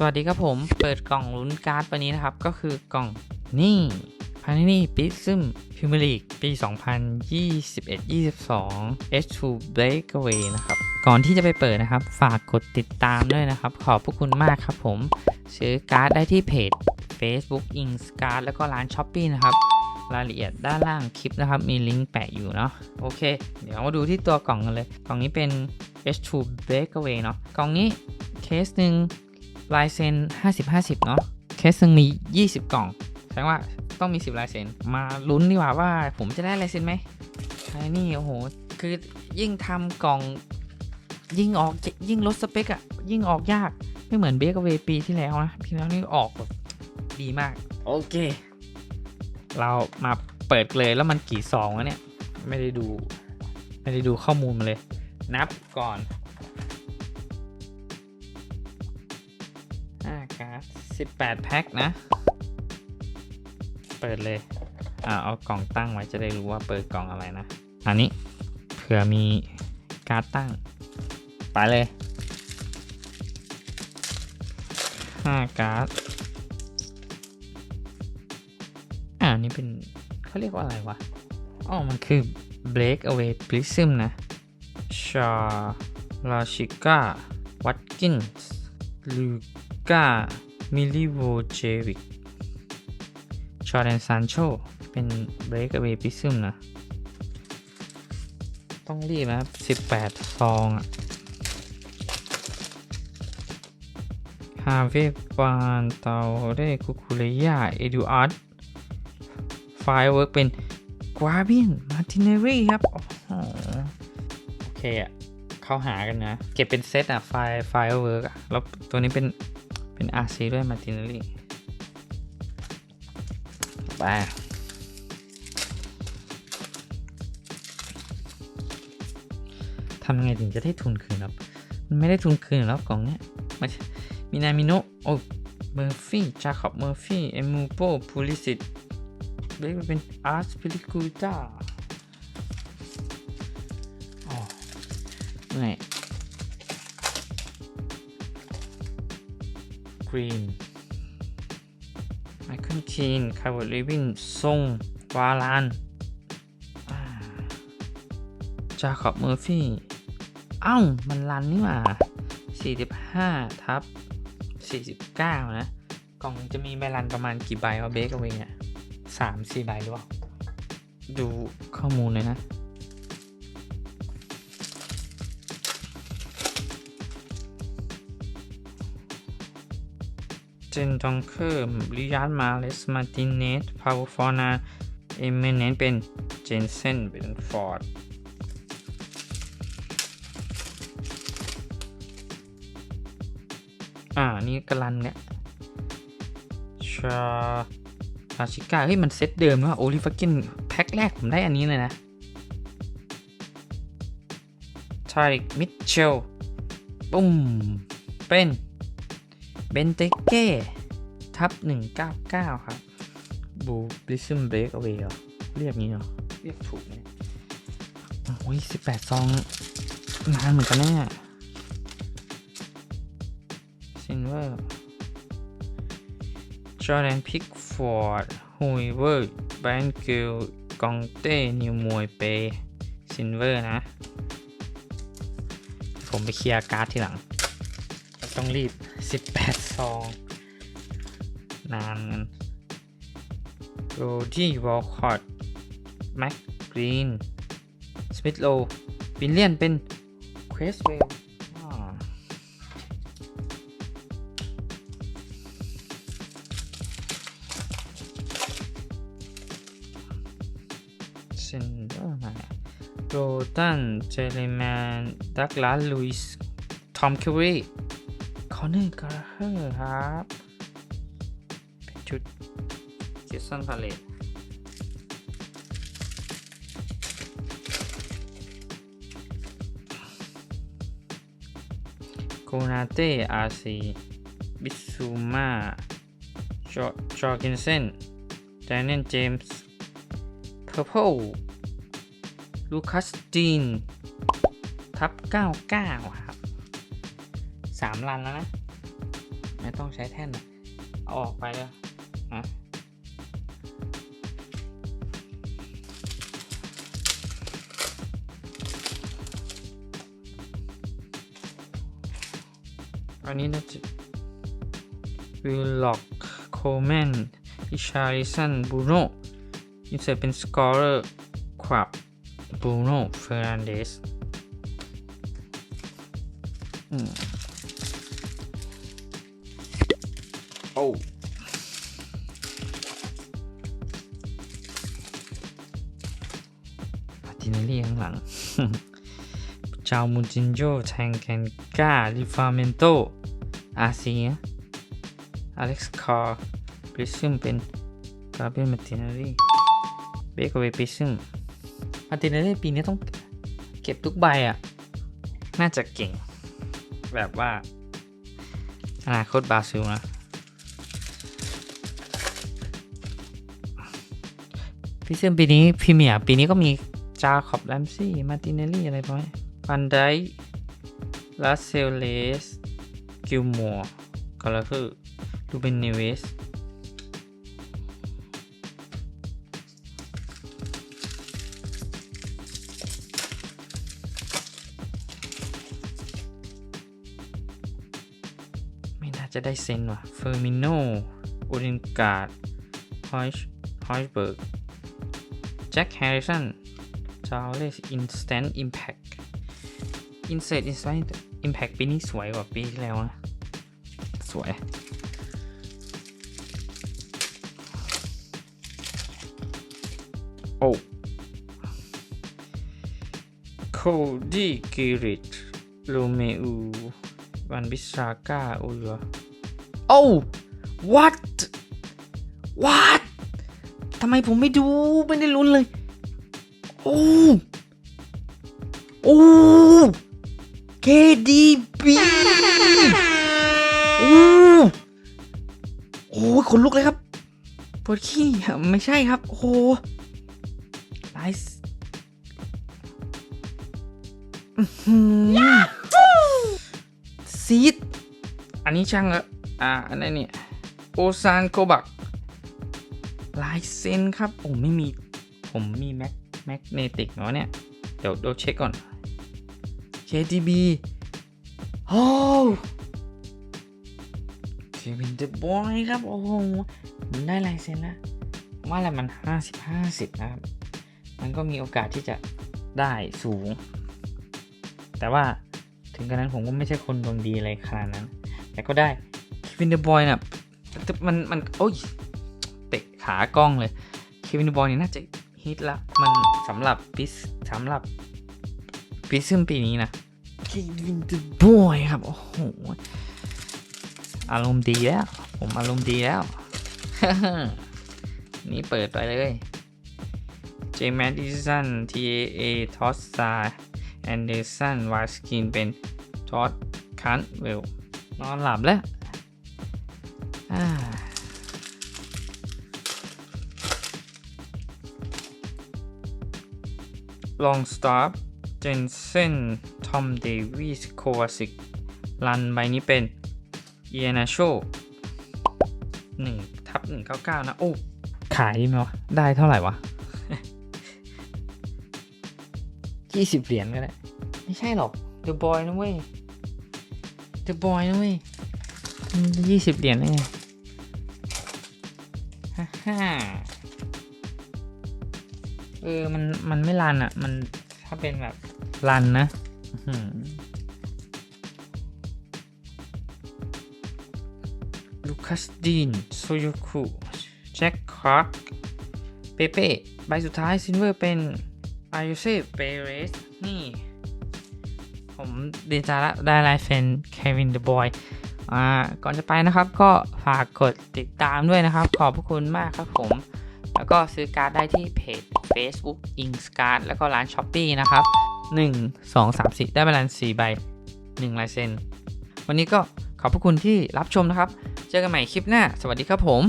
สวัสดีครับผมเปิดกล่องลุ้นการ์ดวันนี้นะครับ ก็คือกล่องนี่พานินี่ปิซึมพิมลีกปี 2021-22 H2 Breakaway นะครับ ก่อนที่จะไปเปิดนะครับ ฝากกดติดตามด้วยนะครับ ขอบพระคุณมากครับผมซื้อการ์ดได้ที่เพจ Facebook i n s c a r d แล้วก็ร้าน s h อ p e e นะครับ รายละเอียดด้านล่างคลิปนะครับ มีลิงก์แปะอยู่เนาะโอเค เดี๋ยวมาดูที่ตัวกล่องกันเลย กล่องนี้เป็น H2 Breakaway เนาะกล่องนี้เคสหนึ่ง ลายเซ็น 50-50 เนาะเคสหนึ่งมี 20 กล่อง แสดงว่าต้องมี 10 ลายเซ็น มาลุ้นดีกว่าว่าผมจะได้ลายเซ็นไหมไอ้นี่โอ้โห คือยิ่งทำกล่อง ยิ่งออกยิ่งลดสเปคอะยิ่งออกยากไม่เหมือนเบกเวปีที่แล้วนะปีแล้วนี่ออกแบบดีมาก โอเค เรามาเปิดเลยแล้วมันกี่ซองวะเนี่ย ไม่ได้ดู ไม่ได้ดูข้อมูลมาเลย นับก่อน การ์ดสิบแปดแพ็คนะ เปิดเลย อ่า เอากล่องตั้งไว้จะได้รู้ว่าเปิดกล่องอะไรนะ อันนี้เผื่อมีการ์ดตั้ง ไปเลยห้าการ์ด อ่านี่เป็นเขาเรียกว่าอะไรวะ อ๋อ มันคือ break away prism นะ ชาลาชิก้าวัตกินส์ลู ก้ามิลิโวเจวิกชอร์แดนซานโช เป็น break away prism นะ ต้องรีบนะครับ18 ซองอะฮาเวปานเตาเรคุคุเลียเอดูอาร์ตไฟเวิร์กเป็นกวาบินมาติเนรีครับโอ้โหโอเคอะเข้าหากันนะ เก็บเป็นเซตอะไฟไฟเวิร์กอะแล้วตัวนี้เป็น เป็น RC ด้วยมาตินรีไปทำไงถึงจะได้ทุนคืนครับ มันไม่ได้ทุนคืนแล้วกล่องเนี้ยมันมีนามิโนโอ้เมอร์ฟี่จาคอบเมอร์ฟี่เอมูโปพูลิสิตเรียกเป็นอาร์สพิลิกูต้า กรีนไมเคิลคีนคาร์บอลิวินทรงวาลานจาคอบเมอร์ฟี่เอ้า มันรันนี่หว่า45 ทับ 49 นะ กล่องจะมีใบรันประมาณกี่ใบวะเบกเอาเนี่ยสามสี่ใบหรือเปล่า ดูข้อมูลเลยนะ นจองเคอร์ลิยาร์มาเลสมาตินเนสพาวฟอร์นาเอเมเนนเป็นเจนเซนเป็นฟอร์ดอ่า นี่กรันเนี่ยชาอาชิก้าเฮ้ย มันเซตเดิมว่าโอลิฟักกินแพ็คแรก ผมได้อันนี้เลยนะทาริกมิเชลปุ้ม เป็น เบนเตเก้ทับ199 ครับบูบลิซึมเบรกเอาไว้เหรอเรียกงี้เหรอ เรียกถูกไหมโอ้ย18ซองนานเหมือนกันแน่ซินเวอร์จอร์แดนพิกฟอร์ดฮุยเวอร์แบนเกิลกองเต้ นิวมวยเปซินเวอร์นะ ผมไปเคลียร์การ์ดทีหลัง ต้องรีบ 18 ซอง นานเงินโรดี้วอลคอตแม็กกรีน สมิธโลวินเลียนเป็นเควสเวลเซนเดอร์มาโรตัน เจเรแมน ดักลาลุยส์ ทอมคิวรี อนเนอร์กราเฮอร์ครับเป็นชุดเจสันพาเลตโกนาเต้อาร์ซีบิซูมาจอร์กินเซนแดเนียลเจมส์ Purple ลูคัสตีนทับ 99 ครับ 3ลันแล้วนะไม่ต้องใช้แท่นอะเอาออกไปเลยฮะอันนี้น่าจะวิลล็อกโคลแมนอิชาริสันบูโนอินเสร็จเป็นสกอร์เรอร์ควับบูโนเฟอร์นันเดสอืม โอ้มาตินลีข้างหลังจาวมูจินโจแทงแคนกาลิฟาเมนโต อาเซียอเล็กซ์คาร์ปริซึมเป็นกาเบรมาตินาลีเบกเวปริซึมมาตินาลีปีนี้ต้องเก็บทุกใบอะ น่าจะเก่ง แบบว่าอนาคตบราซิลนะ พี่เซมปีนี้พรีเมียร์ปีนี้ก็มีจาคอบแลมซี่มาติเนลลี่อะไรพวกนี้ฟันไดลาเซลเลสกิลมัวก็แล้วคือดูเป็นเนเวสไม่น่าจะได้เซนว่ะเฟอร์มิโนโอรินการ์ดฮอยช์ฮอยช์เบิร์ก จ็คแฮร์ริสันจาวเลสอินสแตนต์อิมแพคอินเซตอินสแตนต์อิมแพคปีนี้สวยกว่าปีที่แล้วนะ สวย โอ้โคดี้กิริตโรเมอูวันบิซาก้าอุลโอ้ what what ำไมผมไม่ดูไม่ได้ลุ้นเลย โอ้ โอ้ KDB โอ้โอ้ขนลุกเลยครับปวดขี้ไม่ใช่ครับ โอ้โหไลส์ซีด อันนี้ช่างอะอ่า อันนี้เนี่ยโอซานโกบัก ลายเซ็นครับโอ้ไม่มีผมมีแมกแมกเนติกเนาะเนี่ย เดี๋ยวเดี๋ยวเช็คก่อน KTB โอ้เควินเดบอยครับ โอ้โหมันได้ลายเซ็นแล้วว่าแล้วมัน 50 50 นะครับ มันก็มีโอกาสที่จะได้สูง แต่ว่าถึงกระนั้นผมก็ไม่ใช่คนดวงดีอะไรขนาดนั้น แต่ก็ได้เควินเดบอยน่ะมันมันโอ้ย ขากล้องเลยเควินบอลนี่น่าจะฮิตละมันสำหรับปิสสำหรับปิซึมปีนี้นะเควินบอยครับ โอ้โห อารมณ์ดีแล้ว ผมอารมณ์ดีแล้ว นี่เปิดไปเลยเจมส์ดิสัน TAA ทอสซาแอนเดอร์สันวาสกินเป็นจอร์ดคันเวลนอนหลับแล้ว อ่า ลองสตาร์เจนเซนทอมเดวิสโควาซิกรันใบนี้เป็นเอียนาโชหนึ่งทับหนึ่งเก้าเก้านะ โอ้ ขายไหมวะ ได้เท่าไหร่วะยี่สิบเหรียญก็ได้ ไม่ใช่หรอก The Boy นะเว้ย The Boy นะเว้ยยี่สิบเหรียญได้ไงฮ่าฮ่า เออ มัน มันไม่รันอะ่ะ มันถ้าเป็นแบบรันนะลูคัสดีนโซโยคุแจ็คคาร์กเปเป้ใบสุดท้ายซินเวอร์เป็นอายุเซเปเรส นี่ ผมดีใจละได้ลายเซ็นเควินเดอะบอย อ่า ก่อนจะไปนะครับ ก็ฝากกดติดตามด้วยนะครับ ขอบพระคุณมากครับผม แล้วก็ซื้อการ์ดได้ที่เพจ Facebook i n k s c a r d แล้วก็ร้าน s h อ p e e นะครับ 1 2 3 4 ได้ไปรัน4ใบ1ลายเซ็น วันนี้ก็ขอบพระคุณที่รับชมนะครับ เจอกันใหม่คลิปหน้า สวัสดีครับผม